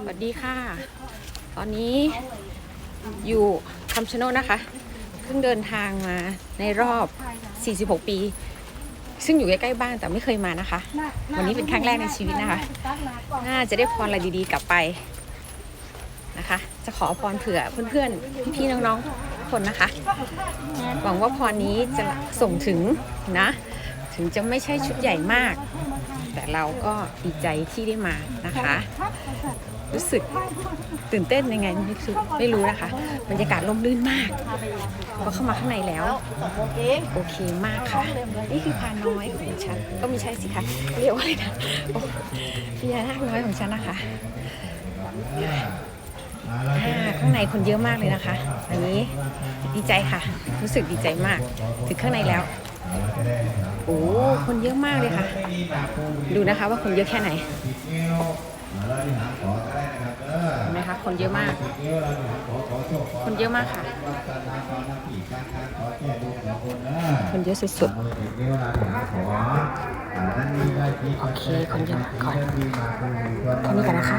สวัสดีค่ะ ตอนนี้อยู่คำชะโนดนะคะ เพิ่งเดินทางมาในรอบ 46 ปี ซึ่งอยู่ใกล้ๆบ้านแต่ไม่เคยมานะคะ วันนี้เป็นครั้งแรกในชีวิตนะคะ น่าจะได้พรอะไรดีๆกลับไปนะคะ จะขอพรเผื่อเพื่อนๆ พี่ๆ น้องๆทุกคนนะคะ หวังว่าพรนี้จะส่งถึงนะ ถึงจะไม่ใช่ชุดใหญ่มาก แต่เราก็ดีใจที่ได้มานะคะ รู้สึกตื่นเต้นยังไงไม่รู้ไม่รู้นะคะ บรรยากาศร่มรื่นมากพอเข้ามาข้างในแล้ว โอเคมากค่ะ นี่คือพาน้อยของฉัน ก็ไม่ใช่สิคะเรียกว่าอะไรนะโอ้พญานาคน้อยของฉันนะคะอ่าข้างในคนเยอะมากเลยนะคะ อันนี้ดีใจค่ะ รู้สึกดีใจมาก ถึงข้างในแล้ว โอ้คนเยอะมากเลยค่ะ ดูนะคะว่าคนเยอะแค่ไหนเห็นไหมคะคนเยอะมาก คนเยอะมากค่ะ คนเยอะสุดๆโอเคคนเยอะก่อนแค่นี้กันนะคะ